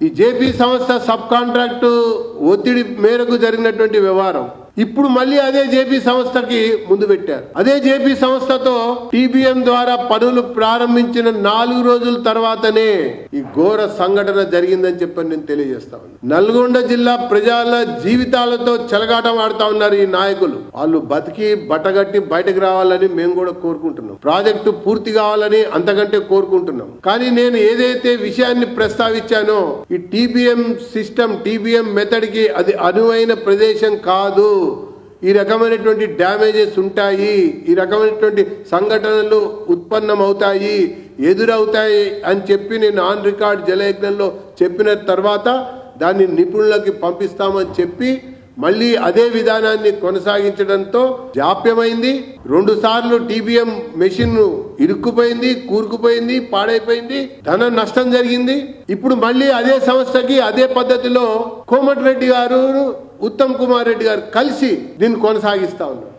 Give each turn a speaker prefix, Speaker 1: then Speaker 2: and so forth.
Speaker 1: ఈ జేపీ సంస్థ sub contract ఒత్తిడి మేరకు జరిగినటువంటి వ్యవహారం. ఇప్పుడు మళ్ళీ అదే జేపీ సంస్థకి ముందు పెట్టారు. అదే జేపీ సంస్థతో టీబీఎం ద్వారా పనులు ప్రారంభించిన నాలుగు రోజుల తర్వాతనే ఈ ఘోర సంఘటన జరిగిందని చెప్పని నేను తెలియజేస్తా నల్గొండ జిల్లా ప్రజల జీవితాలతో చెలగాటం ఆడుతా ఉన్నారు ఈ నాయకులు. వాళ్ళు బతికి బట్టగట్టి బయటకు రావాలని మేము కూడా కోరుకుంటున్నాం. ప్రాజెక్టు పూర్తి కావాలని అంతకంటే కోరుకుంటున్నాం. కానీ నేను ఏదైతే విషయాన్ని ప్రస్తావించానో ఈ టీబీఎం సిస్టమ్ టీబీఎం మెథడ్కి అది అనువైన ప్రదేశం కాదు. ఈ రకమైనటువంటి డ్యామేజెస్ ఉంటాయి. ఈ రకమైనటువంటి సంఘటనలు ఉత్పన్నమవుతాయి ఎదురవుతాయి అని చెప్పి నేను ఆన్ రికార్డ్ జలయజ్ఞంలో చెప్పిన తర్వాత దాన్ని నిపుణులకి పంపిస్తామని చెప్పి మళ్ళీ అదే విధానాన్ని కొనసాగించడంతో జాప్యమైంది. రెండు సార్లు టీబీఎం మెషిన్ ఇరుక్కుపోయింది కూరుకుపోయింది పాడైపోయింది ధన నష్టం జరిగింది. ఇప్పుడు మళ్ళీ అదే సంస్థకి అదే పద్ధతిలో కోమటిరెడ్డి గారు ఉత్తమ్ కుమార్ రెడ్డి గారు కలిసి దీన్ని కొనసాగిస్తా ఉన్నారు.